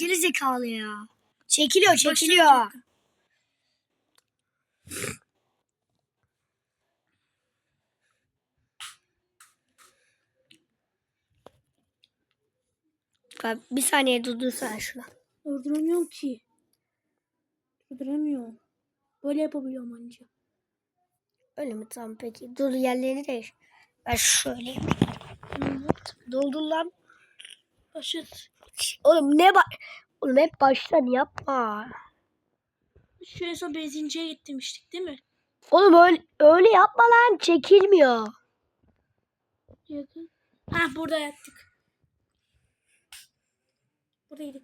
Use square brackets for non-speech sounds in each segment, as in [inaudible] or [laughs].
geri zekalı ya. Çekiliyor çekiliyor. Abi, Bir saniye durdursana şunu. Durduramıyorum ki. Durduramıyorum. Böyle yapabiliyorum anca. Öyle mi? Tamam peki. Dur yerlerini değiş. Ben şöyle yapayım. Doldur lan. Başlat. Oğlum ne bak. Oğlum hep baştan yapma. Şu en son benzinciye gitmiştik değil mi? Oğlum öyle, öyle yapma lan. Çekilmiyor. Yakın. Ha burada yattık. Buradaydık.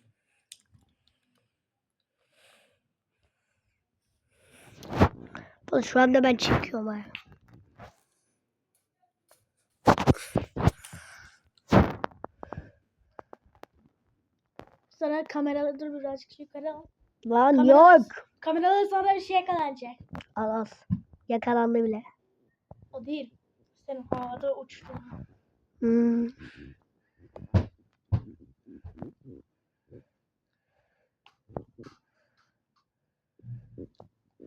Şu anda ben çekiyorum ha. Sana kameraları dur birazcık yukarı al. Lan Kamera- yok. Kameraları sana bir şey yakalanacak. Al al. Yakalandı bile. O değil. Sen havada uçtun. Hmm.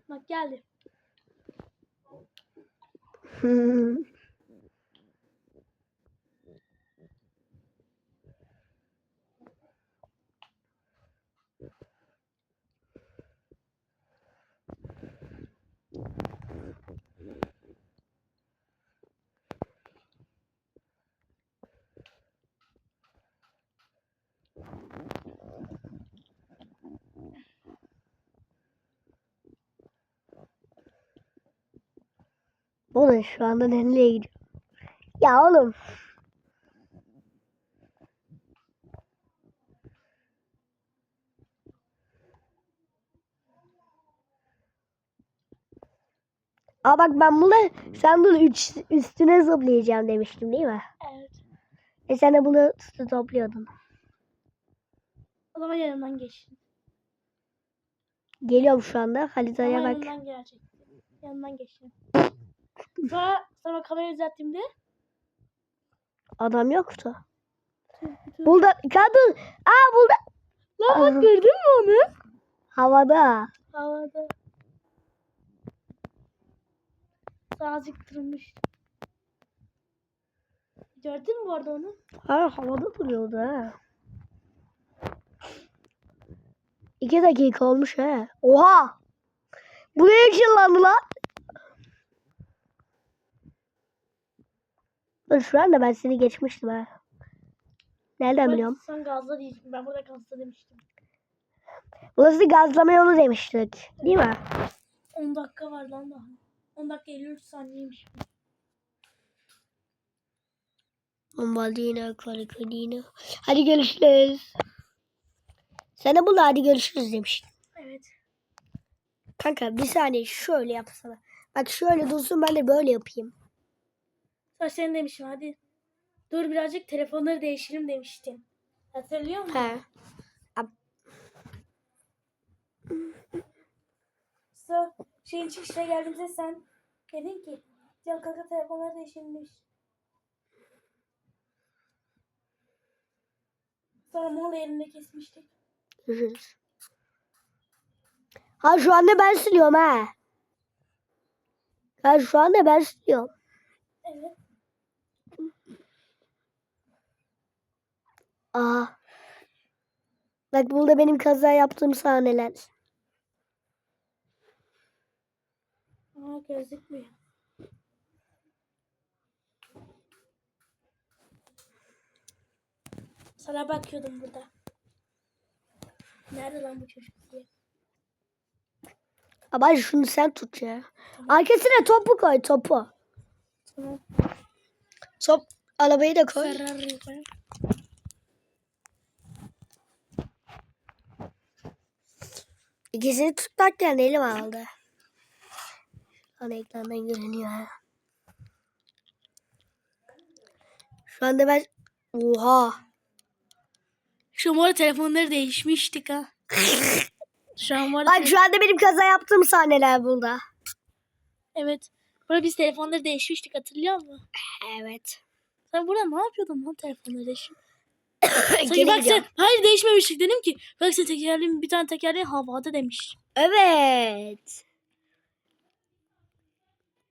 Bak geldi. Oğlum şu anda nereye gidiyor? Ya oğlum. Aa bak ben bunu sen bunu üç, üstüne zıplayacağım demiştim değil mi? Evet. E sen de bunu üstü topluyordun. O zaman yanımdan geçtin. Geliyorum şu anda haritaya bak. yanımdan gelecektin. Yanımdan geçtin. Sonra sana kamerayı düzelttiğimde Adam yoktu. Bulda kadın. Aa bulda. Lan bak gördün mü onu? Havada. Havada. Azıcık tırmış. Gördün mü orada onu? Ha havada duruyordu ha. İki dakika olmuş ha. Oha! Buraya ışınlandı lan. Dur şu anda ben seni geçmiştim ha. Nereden Ben biliyorum? Sen gazla diyecektim. Ben burada gazla demiştim. Burası gazlama yolu demiştik. Değil mi? 10 dakika var lan daha. 10 dakika 53 saniyeymiş. Bombardino, Kolikodino. Hadi görüşürüz. Sana bunu hadi görüşürüz demiştim. Evet. Kanka bir saniye şöyle yapsana. Bak şöyle dursun ben de böyle yapayım. Sen demişim hadi. Dur birazcık telefonları değiştirelim demiştin. Hatırlıyor musun? He. Sonra şeyin çıkışına geldiğimizde sen dedin ki Can kanka telefonları değiştirilmiş. Sonra mola yerinde kesmiştik. Ha şu anda ben siliyorum ha. Ha şu anda ben siliyorum. Evet. Aa. Bak burada benim kaza yaptığım sahneler. Aa gözükmüyor. Sana bakıyordum burada. Nerede lan bu çocuk diye. Ama şunu sen tut ya. Arkasına topu koy topu. Tamam. Top arabayı da koy. Ferrari koyayım. İkisini tutarken elim aldı. Ana ekrandan görünüyor. Şu anda ben... Oha. Şu mor telefonları değişmiştik ha. [laughs] Şu an var. Bak şu anda benim kaza yaptığım sahneler burada. Evet. Burada biz telefonları değişmiştik hatırlıyor musun? Evet. Sen burada ne yapıyordun lan telefonları değişim? [laughs] Sanki bak sen, hayır değişmemiştik dedim ki. Bak sen tekerleğin bir tane tekerleğin havada demiş. Evet.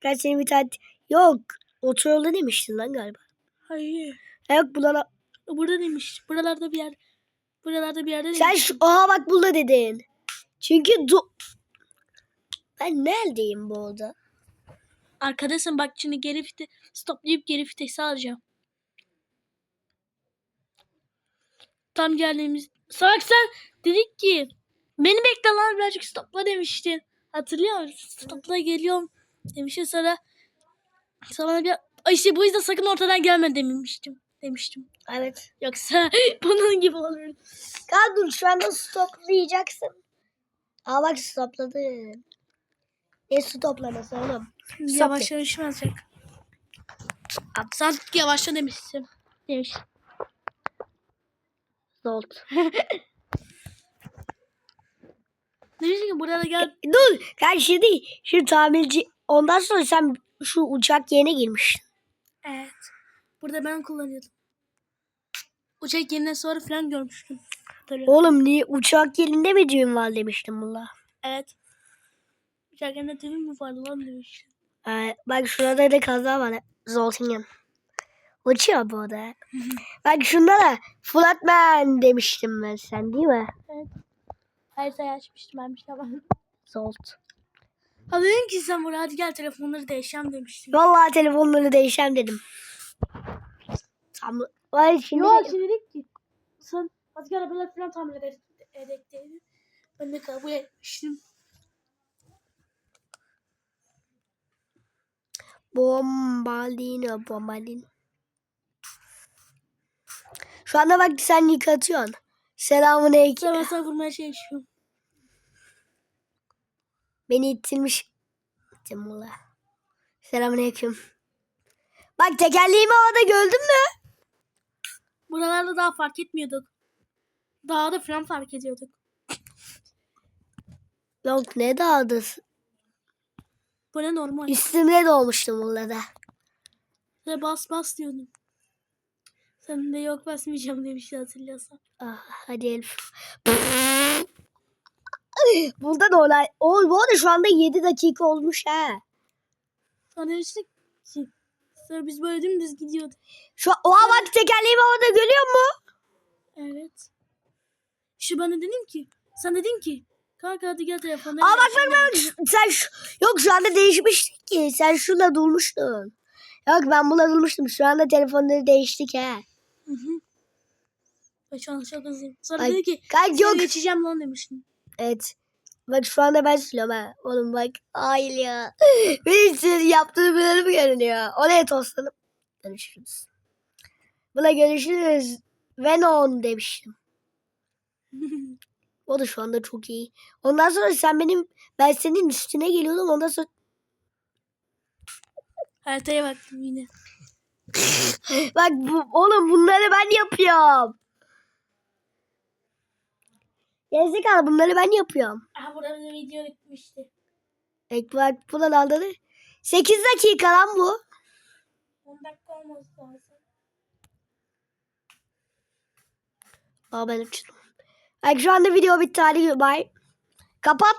Kaç senin bir tane... Yok. Otoyolda demiştin lan galiba. Hayır. Yok bunlara... Burada demiş. Buralarda bir yer. Buralarda bir yerde demiş. Sen şu... Aha bak burada dedin. Çünkü du... Ben neredeyim bu arada? Arkadasın bak şimdi geri fite stoplayıp geri vitesi alacağım. Tam geldiğimiz. Salak sen dedik ki beni bekle lan birazcık stopla demiştin. Hatırlıyor musun? Stopla geliyorum demiştin sonra sonra bir Ay işte bu yüzden sakın ortadan gelme demiştim. Demiştim. Evet. Yoksa [laughs] bunun gibi olur. Dur şu anda stoplayacaksın. Aa bak stopladın. Ne stoplaması oğlum? Yavaş yavaş olacak. Sen yavaşla demişsin. Demiş. Zolt. Demiş [laughs] ki burada gel. Dur. Karşı değil. Şu tamirci. Ondan sonra sen şu uçak yerine girmiştin. Evet. Burada ben kullanıyordum. Uçak yerine sonra falan görmüştüm. Hatırlıyorum. Oğlum niye uçak yerinde mi düğün var demiştim bunlar. Evet. Uçak yerine düğün mü vardı lan demiştim. Ee, bak şurada da kaza var. Zoltingen. Uçuyor bu da. bak şunda da flatman demiştim ben sen değil mi? Haritayı açmıştım ben bir şey ama. Zolt. Ha dedim ki sen buraya hadi gel telefonları değişeceğim demiştin. Vallahi telefonları değişem dedim. Tam Vay şimdi Yok şimdi dedik ki sen hadi gel arabaları falan tamir dedi. Ben de kabul etmiştim. Bombardino bombardin. Şu anda bak sen yıkatıyorsun. Selamun aleyküm. Ben sana vurmaya çalışıyorum. Beni ittirmiş. İttim ula. Selamun aleyküm. Bak tekerleğimi havada gördün mü? Buralarda daha fark etmiyorduk. Dağda falan fark ediyorduk. Yok ne dağdı? Bu ne normal. Üstümde de olmuştum bunlarda. Ve bas bas diyordum. Sen de yok basmayacağım demişti hatırlıyorsan. Ah, hadi Elif. [laughs] Burada da olay. O, bu arada şu anda 7 dakika olmuş ha. Demiştik ki sonra biz böyle dümdüz gidiyorduk. Şu oha bak tekerleğimi havada görüyor musun? Evet. Şu bana dedim ki sen dedin ki kanka hadi gel telefonları. Aa bak değişelim." bak bak sen şu, yok şu anda değişmiştik ki. Sen şurada durmuştun. Yok ben buna durmuştum. Şu anda telefonları değiştik ha. Hı hı. Ben şu an çok hızlıyım. Sonra Ay, dedi ki Kanka yok. geçeceğim lan demiştim. Evet. Bak şu anda ben siliyorum ha. Oğlum bak. Hayır ya. [gasps] Benim için yaptığım bölüm görünüyor. Oraya toslanıp görüşürüz. Buna görüşürüz. Venom demiştim. [laughs] O da şu anda çok iyi. Ondan sonra sen benim ben senin üstüne geliyordum. Ondan sonra Haritaya baktım yine. [laughs] bak bu, oğlum bunları ben yapıyorum. Gerizekalı bunları ben yapıyorum. Aha burada bizim video bitmişti. Ek bak buralarda da 8 dakika lan bu. 10 dakika olması lazım. Aa ben uçtum. Bak şu anda video bitti. Hadi bye. Kapat.